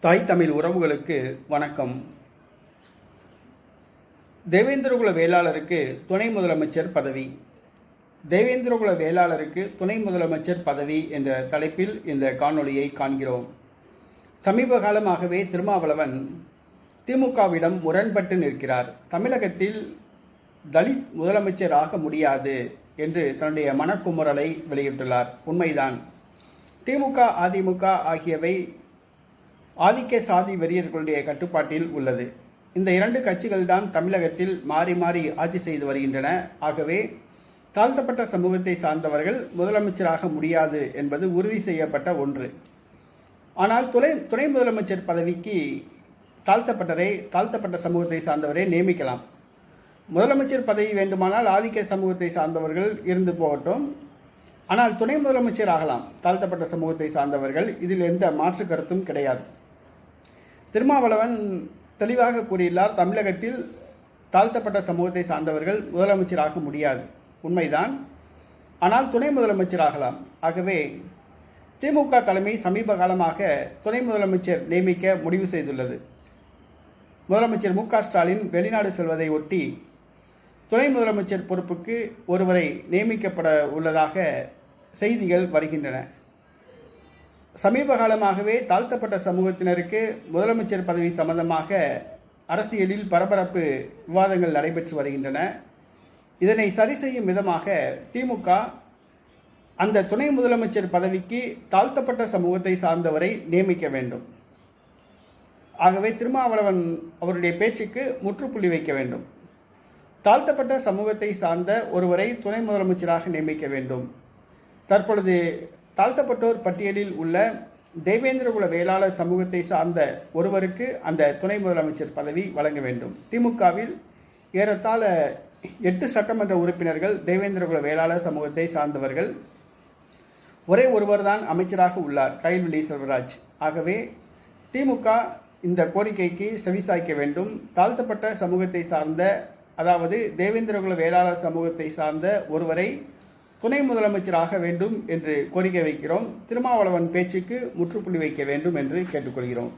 தாய் தமிழ் உறவுகளுக்கு வணக்கம். தேவேந்திரகுல வேளாளருக்கு துணை முதலமைச்சர் பதவி. தேவேந்திரகுல வேளாளருக்கு துணை முதலமைச்சர் பதவி என்ற தலைப்பில் இந்த காணொளியை காண்கிறோம். சமீப காலமாகவே திருமாவளவன் திமுகவிடம் முரண்பட்டு நிற்கிறார். தமிழகத்தில் தலித் முதலமைச்சர் ஆக முடியாது என்று தன்னுடைய மனக்குமுறலை வெளியிட்டுள்ளார். உண்மைதான். திமுக அதிமுக ஆகியவை ஆதிக்க சாதி வெறியர்களுடைய கட்டுப்பாட்டில் உள்ளது. இந்த இரண்டு கட்சிகள் தான் தமிழகத்தில் மாறி மாறி ஆட்சி செய்து வருகின்றன. ஆகவே தாழ்த்தப்பட்ட சமூகத்தை சார்ந்தவர்கள் முதலமைச்சராக முடியாது என்பது உறுதி செய்யப்பட்ட ஒன்று. ஆனால் துணை துணை முதலமைச்சர் பதவிக்கு தாழ்த்தப்பட்டரை தாழ்த்தப்பட்ட சமூகத்தை சார்ந்தவரை நியமிக்கலாம். முதலமைச்சர் பதவி வேண்டுமானால் ஆதிக்க சமூகத்தை சார்ந்தவர்கள் இருந்து போகட்டும். ஆனால் துணை முதலமைச்சர் ஆகலாம். தாழ்த்தப்பட்ட சமூகத்தை சார்ந்தவர்கள் இதில் எந்த மாற்று கருத்தும் கிடையாது. திருமாவளவன் தெளிவாக கூறியுள்ளார் தமிழகத்தில் தாழ்த்தப்பட்ட சமூகத்தை சார்ந்தவர்கள் முதலமைச்சராக முடியாது. உண்மைதான். ஆனால் துணை முதலமைச்சராகலாம். ஆகவே திமுக தலைமை சமீப காலமாக துணை முதலமைச்சர் நியமிக்க முடிவு செய்துள்ளது. முதலமைச்சர் மு ஸ்டாலின் வெளிநாடு செல்வதை ஒட்டி துணை முதலமைச்சர் பொறுப்புக்கு ஒருவரை நியமிக்கப்பட உள்ளதாக செய்திகள் வருகின்றன. சமீப காலமாகவே தாழ்த்தப்பட்ட சமூகத்தினருக்கு முதலமைச்சர் பதவி சம்பந்தமாக அரசியலில் பரபரப்பு விவாதங்கள் நடைபெற்று வருகின்றன. இதனை சரி செய்யும் விதமாக திமுக அந்த துணை முதலமைச்சர் பதவிக்கு தாழ்த்தப்பட்ட சமூகத்தை சார்ந்தவரை நியமிக்க வேண்டும். ஆகவே திருமாவளவன் அவருடைய பேச்சுக்கு முற்றுப்புள்ளி வைக்க வேண்டும். தாழ்த்தப்பட்ட சமூகத்தை சார்ந்த ஒருவரை துணை முதலமைச்சராக நியமிக்க வேண்டும். தற்பொழுது தாழ்த்தப்பட்டோர் பட்டியலில் உள்ள தேவேந்திரகுல வேளாளர் சமூகத்தை சார்ந்த ஒருவருக்கு அந்த துணை முதலமைச்சர் பதவி வழங்க வேண்டும். திமுகவில் ஏறத்தாழ எட்டு சட்டமன்ற உறுப்பினர்கள் தேவேந்திரகுல வேளாளர் சமூகத்தை சார்ந்தவர்கள். ஒரே ஒருவர் தான் அமைச்சராக உள்ளார் கைல்விழி செல்வராஜ் ஆகவே திமுக இந்த கோரிக்கைக்கு செவிசாய்க்க வேண்டும். தாழ்த்தப்பட்ட சமூகத்தை சார்ந்த அதாவது தேவேந்திரகுல வேளாளர் சமூகத்தை சார்ந்த ஒருவரை துணை முதலமைச்சராக வேண்டும் என்று கோரிக்கை வைக்கிறோம். திருமாவளவன் பேச்சுக்கு முற்றுப்புள்ளி வைக்க வேண்டும் என்று கேட்டுக்கொள்கிறோம்.